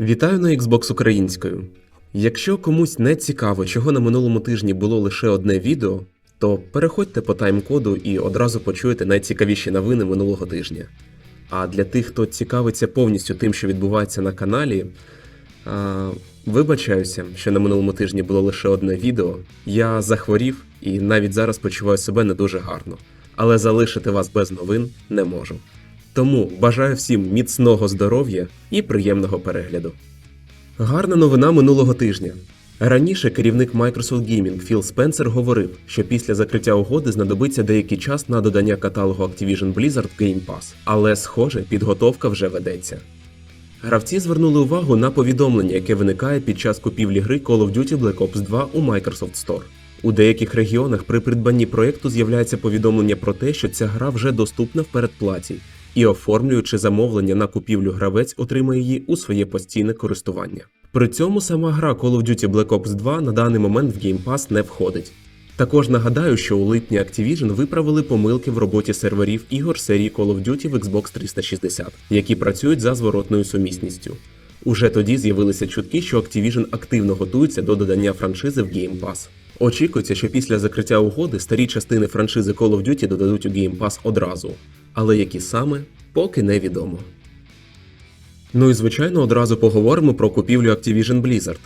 Вітаю на Xbox українською. Якщо комусь не цікаво, чого на минулому тижні було лише одне відео, то переходьте по тайм-коду і одразу почуєте найцікавіші новини минулого тижня. А для тих, хто цікавиться повністю тим, що відбувається на каналі, а, вибачаюся, що на минулому тижні було лише одне відео. Я захворів і навіть зараз почуваю себе не дуже гарно, але залишити вас без новин не можу. Тому бажаю всім міцного здоров'я і приємного перегляду. Гарна новина минулого тижня. Раніше керівник Microsoft Gaming Філ Спенсер говорив, що після закриття угоди знадобиться деякий час на додання каталогу Activision Blizzard в Game Pass, але, схоже, підготовка вже ведеться. Гравці звернули увагу на повідомлення, яке виникає під час купівлі гри Call of Duty Black Ops 2 у Microsoft Store. У деяких регіонах при придбанні проєкту з'являється повідомлення про те, що ця гра вже доступна в передплаті, і оформлюючи замовлення на купівлю гравець отримає її у своє постійне користування. При цьому сама гра Call of Duty Black Ops 2 на даний момент в Game Pass не входить. Також нагадаю, що у липні Activision виправили помилки в роботі серверів ігор серії Call of Duty в Xbox 360, які працюють за зворотною сумісністю. Уже тоді з'явилися чутки, що Activision активно готується до додання франшизи в Game Pass. Очікується, що після закриття угоди старі частини франшизи Call of Duty додадуть у Game Pass одразу, але які саме, поки невідомо. Ну і звичайно, одразу поговоримо про купівлю Activision Blizzard.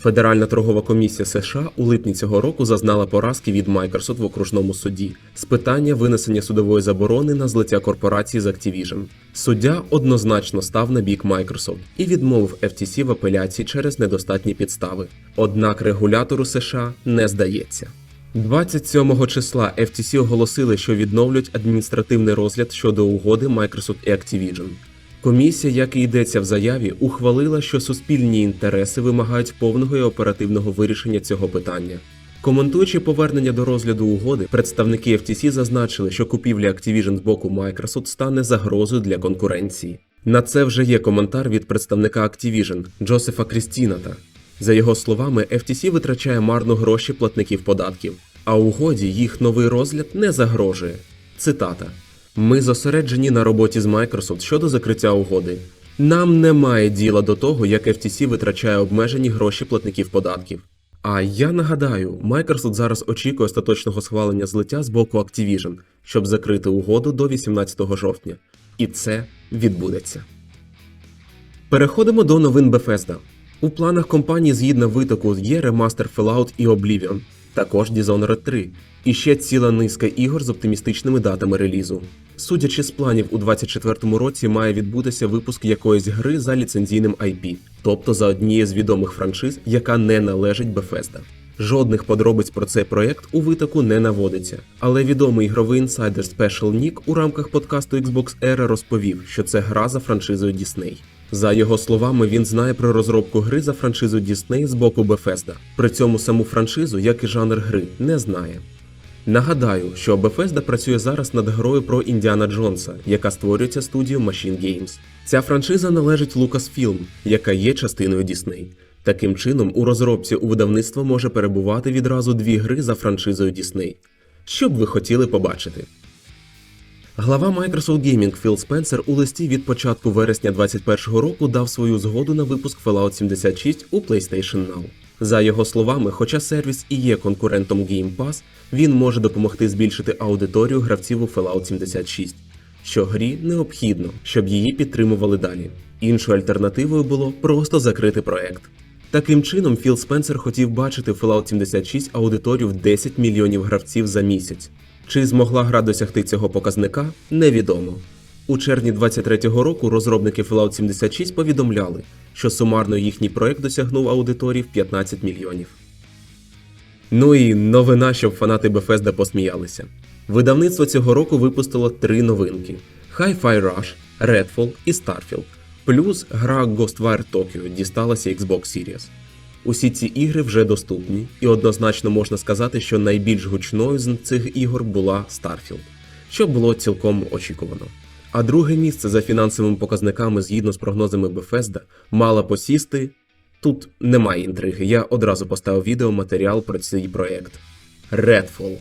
Федеральна торгова комісія США у липні цього року зазнала поразки від Microsoft в окружному суді з питання винесення судової заборони на злиття корпорації з Activision. Суддя однозначно став на бік Microsoft і відмовив FTC в апеляції через недостатні підстави. Однак регулятору США не здається. 27 числа FTC оголосили, що відновлять адміністративний розгляд щодо угоди Microsoft і Activision. Комісія, як і йдеться в заяві, ухвалила, що суспільні інтереси вимагають повного і оперативного вирішення цього питання. Коментуючи повернення до розгляду угоди, представники FTC зазначили, що купівля Activision з боку Microsoft стане загрозою для конкуренції. На це вже є коментар від представника Activision Джосефа Крістіната. За його словами, FTC витрачає марно гроші платників податків, а угоді їх новий розгляд не загрожує. Цитата. Ми зосереджені на роботі з Microsoft щодо закриття угоди. Нам немає діла до того, як FTC витрачає обмежені гроші платників податків. А я нагадаю, Microsoft зараз очікує остаточного схвалення злиття з боку Activision, щоб закрити угоду до 18 жовтня. І це відбудеться. Переходимо до новин Bethesda. У планах компанії згідно витоку є ремастер Fallout і Oblivion, також Dishonored 3, і ще ціла низка ігор з оптимістичними датами релізу. Судячи з планів, у 2024 році має відбутися випуск якоїсь гри за ліцензійним IP, тобто за однією з відомих франшиз, яка не належить Bethesda. Жодних подробиць про цей проект у витоку не наводиться, але відомий ігровий інсайдер Special Nick у рамках подкасту Xbox Era розповів, що це гра за франшизою Disney. За його словами, він знає про розробку гри за франшизою Disney з боку Bethesda. При цьому саму франшизу, як і жанр гри, не знає. Нагадаю, що Bethesda працює зараз над грою про Індіана Джонса, яка створюється студією Machine Games. Ця франшиза належить Lucasfilm, яка є частиною Disney. Таким чином, у розробці у видавництво може перебувати відразу дві гри за франшизою Disney. Що б ви хотіли побачити? Глава Microsoft Gaming Філ Спенсер у листі від початку вересня 2021 року дав свою згоду на випуск Fallout 76 у PlayStation Now. За його словами, хоча сервіс і є конкурентом Game Pass, він може допомогти збільшити аудиторію гравців у Fallout 76, що грі необхідно, щоб її підтримували далі. Іншою альтернативою було просто закрити проект. Таким чином, Філ Спенсер хотів бачити Fallout 76 аудиторію в 10 мільйонів гравців за місяць. Чи змогла гра досягти цього показника, невідомо. У червні 23-го року розробники Fallout 76 повідомляли, що сумарно їхній проект досягнув аудиторії в 15 мільйонів. Ну і новина, щоб фанати Bethesda посміялися. Видавництво цього року випустило три новинки: Hi-Fi Rush, Redfall і Starfield. Плюс гра Ghostwire Tokyo дісталася Xbox Series. Усі ці ігри вже доступні, і однозначно можна сказати, що найбільш гучною з цих ігор була Starfield, що було цілком очікувано. А друге місце за фінансовими показниками згідно з прогнозами Bethesda мала посісти. Тут немає інтриги, я одразу поставив відеоматеріал про цей проєкт. Redfall.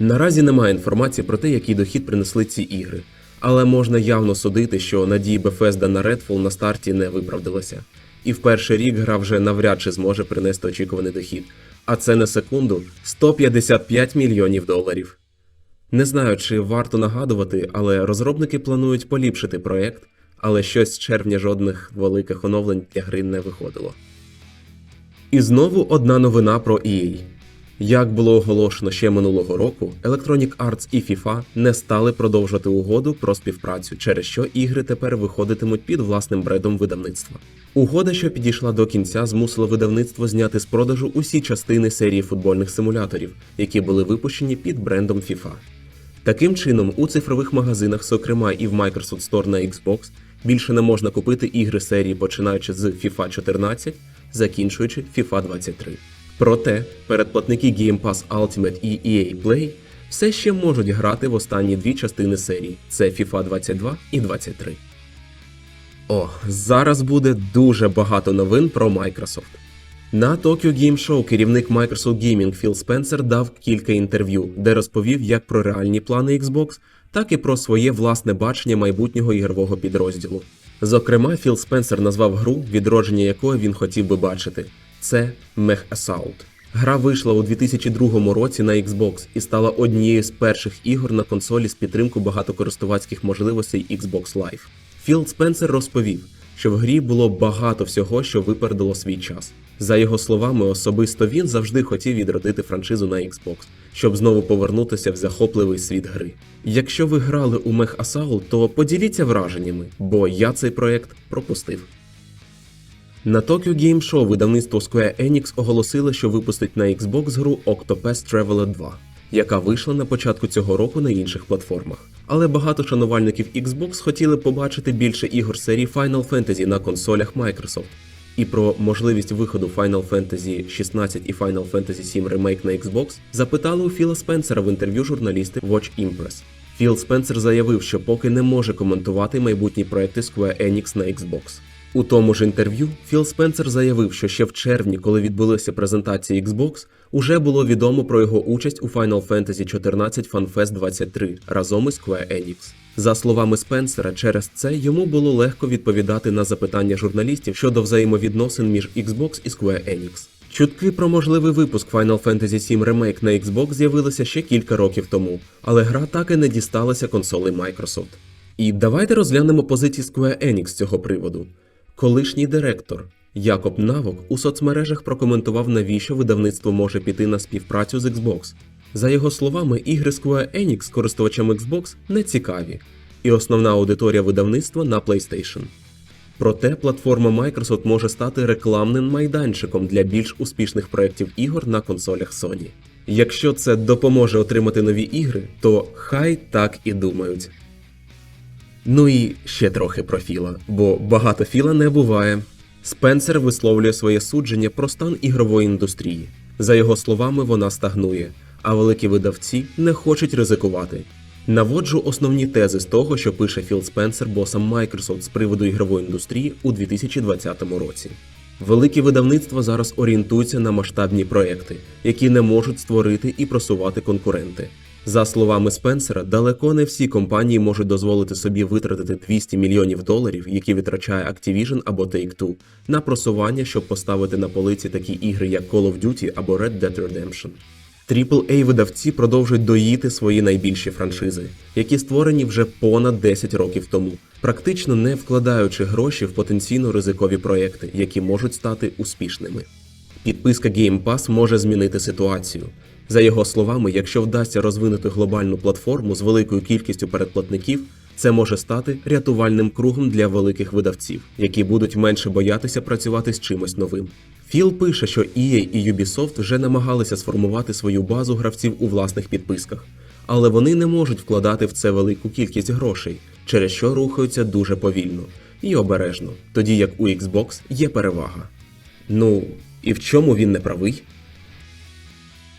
Наразі немає інформації про те, який дохід принесли ці ігри, але можна явно судити, що надії Bethesda на Redfall на старті не виправдалися. І в перший рік гра вже навряд чи зможе принести очікуваний дохід. А це на секунду 155 мільйонів доларів. Не знаю, чи варто нагадувати, але розробники планують поліпшити проект, але щось з червня жодних великих оновлень для гри не виходило. І знову одна новина про EA. Як було оголошено ще минулого року, Electronic Arts і FIFA не стали продовжувати угоду про співпрацю, через що ігри тепер виходитимуть під власним брендом видавництва. Угода, що підійшла до кінця, змусила видавництво зняти з продажу усі частини серії футбольних симуляторів, які були випущені під брендом FIFA. Таким чином, у цифрових магазинах, зокрема і в Microsoft Store на Xbox, більше не можна купити ігри серії, починаючи з FIFA 14, закінчуючи FIFA 23. Проте передплатники Game Pass Ultimate і EA Play все ще можуть грати в останні дві частини серії: це FIFA 22 і 23. О, зараз буде дуже багато новин про Microsoft. На Tokyo Game Show керівник Microsoft Gaming Філ Спенсер дав кілька інтерв'ю, де розповів як про реальні плани Xbox, так і про своє власне бачення майбутнього ігрового підрозділу. Зокрема, Філ Спенсер назвав гру, відродження якої він хотів би бачити. Це Mech Assault. Гра вийшла у 2002 році на Xbox і стала однією з перших ігор на консолі з підтримку багатокористувацьких можливостей Xbox Live. Філ Спенсер розповів, що в грі було багато всього, що випередило свій час. За його словами, особисто він завжди хотів відродити франшизу на Xbox, щоб знову повернутися в захопливий світ гри. Якщо ви грали у Mech Assault, то поділіться враженнями, бо я цей проект пропустив. На Tokyo Game Show видавництво Square Enix оголосило, що випустить на Xbox гру Octopath Traveler 2, яка вийшла на початку цього року на інших платформах. Але багато шанувальників Xbox хотіли побачити більше ігор серії Final Fantasy на консолях Microsoft. І про можливість виходу Final Fantasy 16 і Final Fantasy 7 Remake на Xbox запитали у Філа Спенсера в інтерв'ю журналісти Watch Impress. Філ Спенсер заявив, що поки не може коментувати майбутні проекти Square Enix на Xbox. У тому ж інтерв'ю Філ Спенсер заявив, що ще в червні, коли відбулися презентації Xbox, уже було відомо про його участь у Final Fantasy 14 FanFest 23 разом із Square Enix. За словами Спенсера, через це йому було легко відповідати на запитання журналістів щодо взаємовідносин між Xbox і Square Enix. Чутки про можливий випуск Final Fantasy 7 Remake на Xbox з'явилися ще кілька років тому, але гра так і не дісталася консолей Microsoft. І давайте розглянемо позиції Square Enix з цього приводу. Колишній директор Якоб Навок у соцмережах прокоментував, навіщо видавництво може піти на співпрацю з Xbox. За його словами, ігри Square Enix користувачам Xbox не цікаві, і основна аудиторія видавництва на PlayStation. Проте платформа Microsoft може стати рекламним майданчиком для більш успішних проєктів ігор на консолях Sony. Якщо це допоможе отримати нові ігри, то хай так і думають. Ну і ще трохи про Філа, бо багато Філа не буває. Спенсер висловлює своє судження про стан ігрової індустрії. За його словами, вона стагнує, а великі видавці не хочуть ризикувати. Наводжу основні тези з того, що пише Філ Спенсер босам Microsoft з приводу ігрової індустрії у 2020 році. Великі видавництва зараз орієнтуються на масштабні проекти, які не можуть створити і просувати конкуренти. За словами Спенсера, далеко не всі компанії можуть дозволити собі витратити 200 мільйонів доларів, які витрачає Activision або Take-Two, на просування, щоб поставити на полиці такі ігри, як Call of Duty або Red Dead Redemption. aaa видавці продовжують доїти свої найбільші франшизи, які створені вже понад 10 років тому, практично не вкладаючи гроші в потенційно ризикові проекти, які можуть стати успішними. Підписка Game Pass може змінити ситуацію. За його словами, якщо вдасться розвинути глобальну платформу з великою кількістю передплатників, це може стати рятувальним кругом для великих видавців, які будуть менше боятися працювати з чимось новим. Філ пише, що EA і Ubisoft вже намагалися сформувати свою базу гравців у власних підписках, але вони не можуть вкладати в це велику кількість грошей, через що рухаються дуже повільно і обережно, тоді як у Xbox є перевага. Ну і в чому він не правий?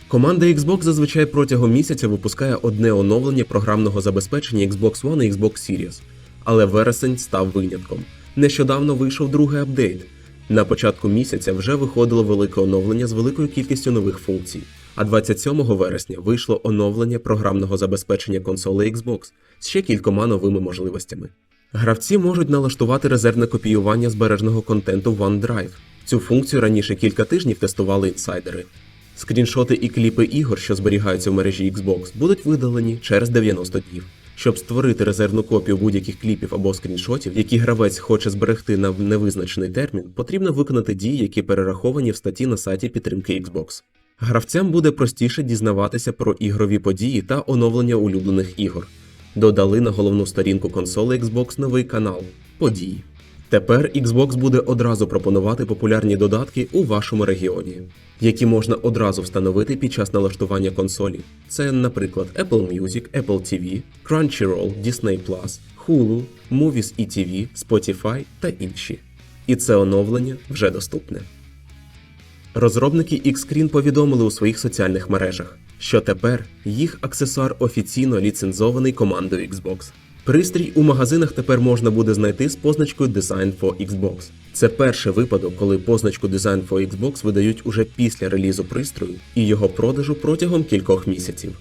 Команда Xbox зазвичай протягом місяця випускає одне оновлення програмного забезпечення Xbox One і Xbox Series, але вересень став винятком. Нещодавно вийшов другий апдейт. На початку місяця вже виходило велике оновлення з великою кількістю нових функцій. А 27 вересня вийшло оновлення програмного забезпечення консолей Xbox з ще кількома новими можливостями. Гравці можуть налаштувати резервне копіювання збереженого контенту OneDrive. Цю функцію раніше кілька тижнів тестували інсайдери. Скріншоти і кліпи ігор, що зберігаються в мережі Xbox, будуть видалені через 90 днів. Щоб створити резервну копію будь-яких кліпів або скріншотів, які гравець хоче зберегти на невизначений термін, потрібно виконати дії, які перераховані в статті на сайті підтримки Xbox. Гравцям буде простіше дізнаватися про ігрові події та оновлення улюблених ігор. Додали на головну сторінку консоли Xbox новий канал Події. Тепер Xbox буде одразу пропонувати популярні додатки у вашому регіоні, які можна одразу встановити під час налаштування консолі. Це, наприклад, Apple Music, Apple TV, Crunchyroll, Disney+, Hulu, Movies ETV, Spotify та інші. І це оновлення вже доступне. Розробники Xscreen повідомили у своїх соціальних мережах, що тепер їх аксесуар офіційно ліцензований командою Xbox. Пристрій у магазинах тепер можна буде знайти з позначкою Design for Xbox. Це перший випадок, коли позначку Design for Xbox видають уже після релізу пристрою і його продажу протягом кількох місяців.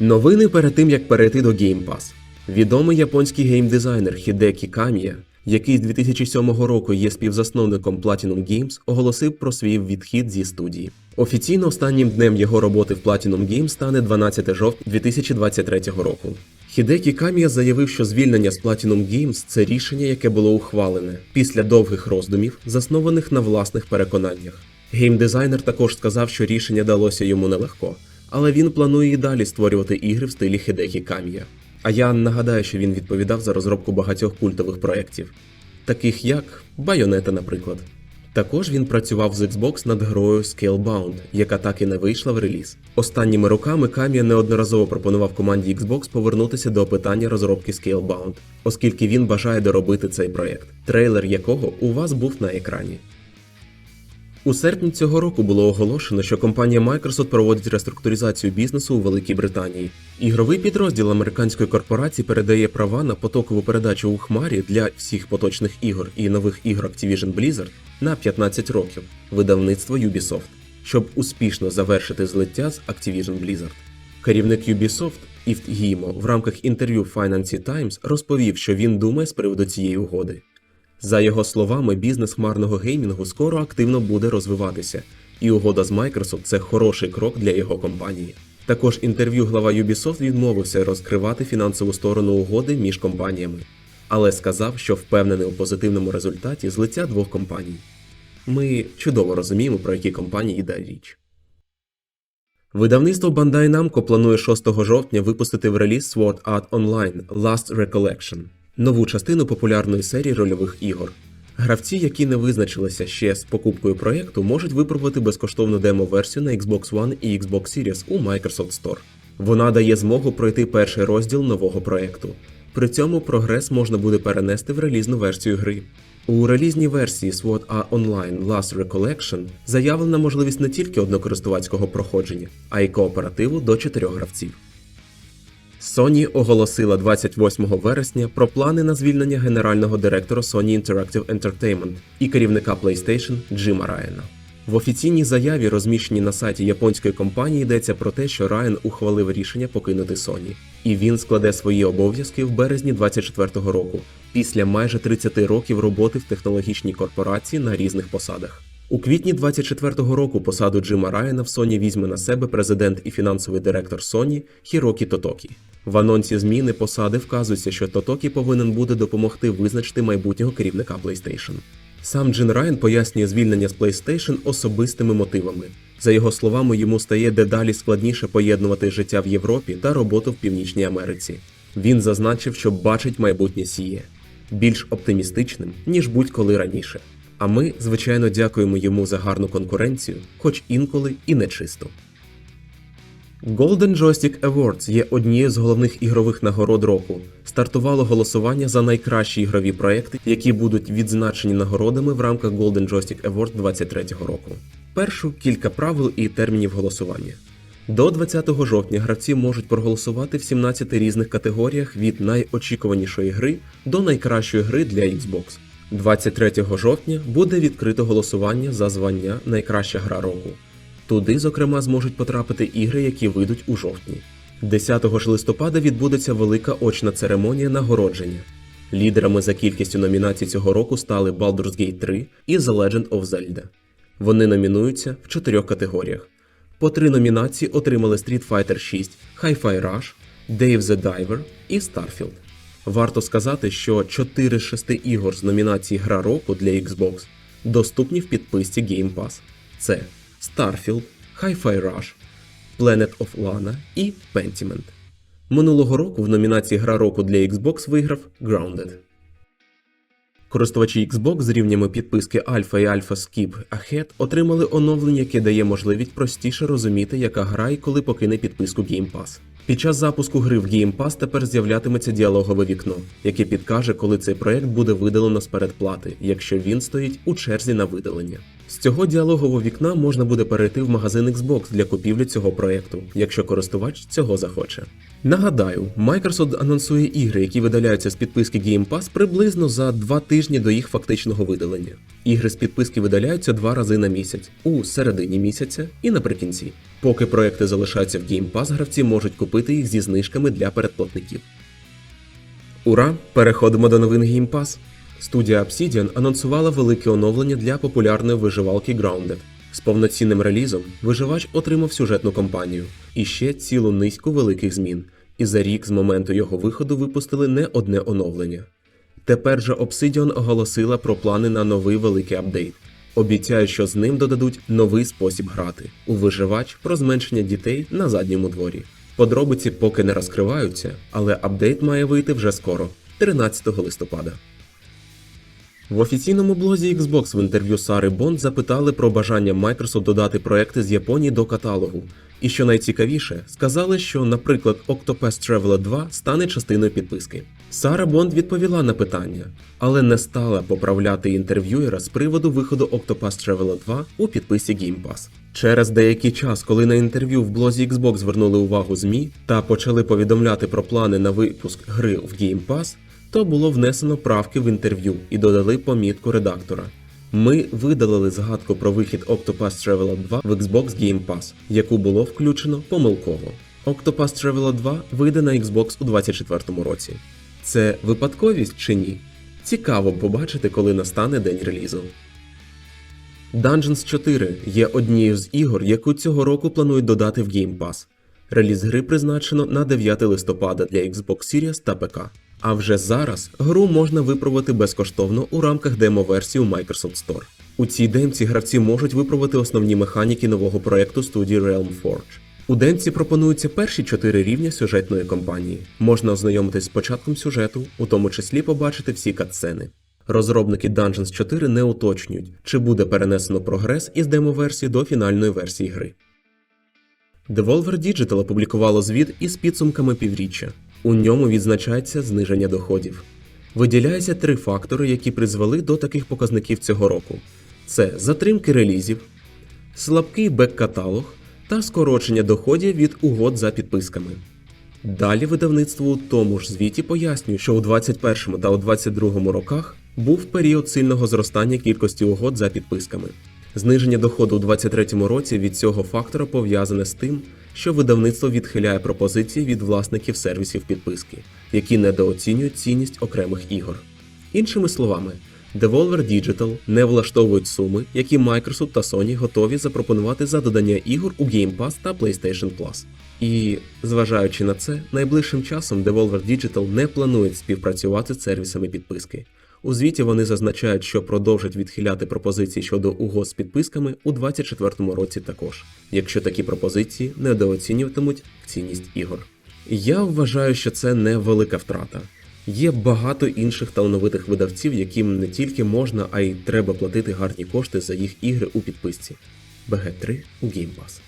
Новини перед тим як перейти до Game Pass. Відомий японський геймдизайнер Хідекі Камія, який з 2007 року є співзасновником Platinum Games, оголосив про свій відхід зі студії. Офіційно останнім днем його роботи в Platinum Games стане 12 жовтня 2023 року. Хідекі Камія заявив, що звільнення з Platinum Games – це рішення, яке було ухвалене після довгих роздумів, заснованих на власних переконаннях. Геймдизайнер також сказав, що рішення далося йому нелегко, але він планує і далі створювати ігри в стилі Хідекі Камія. А я нагадаю, що він відповідав за розробку багатьох культових проєктів, таких як Байонета, наприклад. Також він працював з Xbox над грою Scalebound, яка так і не вийшла в реліз. Останніми роками Камія неодноразово пропонував команді Xbox повернутися до питання розробки Scalebound, оскільки він бажає доробити цей проєкт, трейлер якого у вас був на екрані. У серпні цього року було оголошено, що компанія Microsoft проводить реструктуризацію бізнесу у Великій Британії. Ігровий підрозділ американської корпорації передає права на потокову передачу у хмарі для всіх поточних ігор і нових ігор Activision Blizzard на 15 років видавництво Ubisoft, щоб успішно завершити злиття з Activision Blizzard. Керівник Ubisoft Іфт Гімо в рамках інтерв'ю Financial Times розповів, що він думає з приводу цієї угоди. За його словами, бізнес хмарного геймінгу скоро активно буде розвиватися, і угода з Microsoft – це хороший крок для його компанії. Також інтерв'ю глава Ubisoft відмовився розкривати фінансову сторону угоди між компаніями, але сказав, що впевнений у позитивному результаті злиття двох компаній. Ми чудово розуміємо, про які компанії йде річ. Видавництво Bandai Namco планує 6 жовтня випустити в реліз Sword Art Online Last Recollection нову частину популярної серії рольових ігор. Гравці, які не визначилися ще з покупкою проєкту, можуть випробувати безкоштовну демо-версію на Xbox One і Xbox Series у Microsoft Store. Вона дає змогу пройти перший розділ нового проєкту. При цьому прогрес можна буде перенести в релізну версію гри. У релізній версії SWOT A Online Last Recollection заявлена можливість не тільки однокористувацького проходження, а й кооперативу до чотирьох гравців. Sony оголосила 28 вересня про плани на звільнення генерального директора Sony Interactive Entertainment і керівника PlayStation Джима Райана. В офіційній заяві, розміщеній на сайті японської компанії, йдеться про те, що Райан ухвалив рішення покинути Sony, і він складе свої обов'язки в березні 24-го року, після майже 30 років роботи в технологічній корпорації на різних посадах. У квітні 24-го року посаду Джима Райана в Sony візьме на себе президент і фінансовий директор Sony Хірокі Тотокі. В анонсі зміни посади вказується, що Тотокі повинен буде допомогти визначити майбутнього керівника PlayStation. Сам Джин Райан пояснює звільнення з PlayStation особистими мотивами. За його словами, йому стає дедалі складніше поєднувати життя в Європі та роботу в Північній Америці. Він зазначив, що бачить майбутнє сіє більш оптимістичним, ніж будь-коли раніше. А ми, звичайно, дякуємо йому за гарну конкуренцію, хоч інколи і нечисто. Golden Joystick Awards є однією з головних ігрових нагород року. Стартувало голосування за найкращі ігрові проекти, які будуть відзначені нагородами в рамках Golden Joystick Awards 2023 року. Першу кілька правил і термінів голосування. До 20 жовтня гравці можуть проголосувати в 17 різних категоріях від найочікуванішої гри до найкращої гри для Xbox. 23 жовтня буде відкрито голосування за звання Найкраща гра року. Туди, зокрема, зможуть потрапити ігри, які вийдуть у жовтні. 10 ж листопада відбудеться велика очна церемонія нагородження. Лідерами за кількістю номінацій цього року стали Baldur's Gate 3 і The Legend of Zelda. Вони номінуються в чотирьох категоріях. По три номінації отримали Street Fighter 6, Hi-Fi Rush, Dave the Diver і Starfield. Варто сказати, що 4 з 6 ігор з номінації Гра року для Xbox доступні в підписці Game Pass. Це Starfield, Hi-Fi Rush, Planet of Lana і Pentiment. Минулого року в номінації Гра року для Xbox виграв Grounded. Користувачі Xbox з рівнями підписки Alpha і Alpha Skip Ahead отримали оновлення, яке дає можливість простіше розуміти, яка гра і коли покине підписку Game Pass. Під час запуску гри в Game Pass тепер з'являтиметься діалогове вікно, яке підкаже, коли цей проект буде видалено з передплати, якщо він стоїть у черзі на видалення. З цього діалогового вікна можна буде перейти в магазин Xbox для купівлі цього проекту, якщо користувач цього захоче. Нагадаю, Microsoft анонсує ігри, які видаляються з підписки Game Pass приблизно за два тижні до їх фактичного видалення. Ігри з підписки видаляються два рази на місяць у середині місяця і наприкінці. Поки проекти залишаються в Game Pass, гравці можуть купити їх зі знижками для передплатників. Ура! Переходимо до новин Game Pass. Студія Obsidian анонсувала велике оновлення для популярної виживалки Grounded. З повноцінним релізом виживач отримав сюжетну кампанію і ще цілу низку великих змін. І за рік з моменту його виходу випустили не одне оновлення. Тепер же Obsidian оголосила про плани на новий великий апдейт. Обіцяють, що з ним додадуть новий спосіб грати у виживач про зменшення дітей на задньому дворі. Подробиці поки не розкриваються, але апдейт має вийти вже скоро, 13 листопада. В офіційному блозі Xbox в інтерв'ю Сари Бонд запитали про бажання Microsoft додати проекти з Японії до каталогу. І що найцікавіше, сказали, що, наприклад, Octopath Traveler 2 стане частиною підписки. Сара Бонд відповіла на питання, але не стала поправляти інтерв'юєра з приводу виходу Octopath Traveler 2 у підписі Game Pass. Через деякий час, коли на інтерв'ю в блозі Xbox звернули увагу ЗМІ та почали повідомляти про плани на випуск гри в Game Pass, то було внесено правки в інтерв'ю і додали помітку редактора. Ми видалили згадку про вихід Octopath Traveler 2 в Xbox Game Pass, яку було включено помилково. Octopath Traveler 2 вийде на Xbox у 2024 році. Це випадковість чи ні? Цікаво побачити, коли настане день релізу. Dungeons 4 є однією з ігор, яку цього року планують додати в Game Pass. Реліз гри призначено на 9 листопада для Xbox Series та ПК. А вже зараз гру можна випробувати безкоштовно у рамках демо-версії у Microsoft Store. У цій демці гравці можуть випробувати основні механіки нового проекту студії Realm Forge. У демці пропонуються перші чотири рівня сюжетної кампанії. Можна ознайомитись з початком сюжету, у тому числі побачити всі катсцени. Розробники Dungeons 4 не уточнюють, чи буде перенесено прогрес із демо-версії до фінальної версії гри. Devolver Digital опублікувало звіт із підсумками півріччя. У ньому відзначається зниження доходів. Виділяється три фактори, які призвели до таких показників цього року: це затримки релізів, слабкий бек-каталог та скорочення доходів від угод за підписками. Далі видавництво у тому ж звіті пояснює, що у 2021 та у 2022 роках був період сильного зростання кількості угод за підписками. Зниження доходу у 2023 році від цього фактора пов'язане з тим, що видавництво відхиляє пропозиції від власників сервісів підписки, які недооцінюють цінність окремих ігор. Іншими словами, Devolver Digital не влаштовують суми, які Microsoft та Sony готові запропонувати за додання ігор у Game Pass та PlayStation Plus. І, зважаючи на це, найближчим часом Devolver Digital не планує співпрацювати з сервісами підписки. У звіті вони зазначають, що продовжать відхиляти пропозиції щодо угод з підписками у 2024 році також, якщо такі пропозиції недооцінюватимуть цінність ігор. Я вважаю, що це не велика втрата. Є багато інших талановитих видавців, яким не тільки можна, а й треба платити гарні кошти за їх ігри у підписці. BG3 у Game Pass.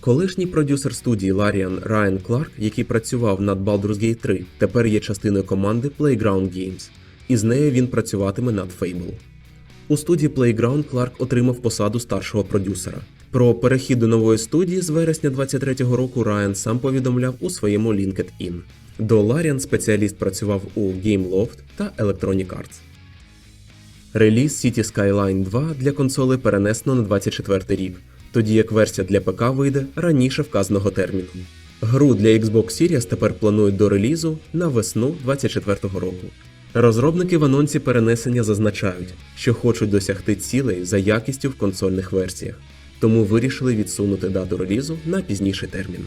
Колишній продюсер студії Larian Райан Кларк, який працював над Baldur's Gate 3, тепер є частиною команди Playground Games, і з нею він працюватиме над Fable. У студії Playground Кларк отримав посаду старшого продюсера. Про перехід до нової студії з вересня 23-го року Райан сам повідомляв у своєму LinkedIn. До Larian спеціаліст працював у Gameloft та Electronic Arts. Реліз City Skyline 2 для консоли перенесено на 24 рік, тоді як версія для ПК вийде раніше вказаного терміну. Гру для Xbox Series тепер планують до релізу на весну 2024 року. Розробники в анонсі перенесення зазначають, що хочуть досягти цілей за якістю в консольних версіях, тому вирішили відсунути дату релізу на пізніший термін.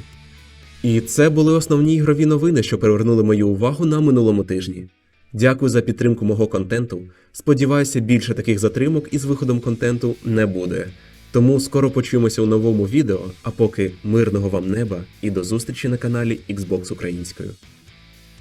І це були основні ігрові новини, що привернули мою увагу на минулому тижні. Дякую за підтримку мого контенту. Сподіваюся, більше таких затримок із виходом контенту не буде. Тому скоро почуємося у новому відео, а поки мирного вам неба і до зустрічі на каналі Xbox Українською.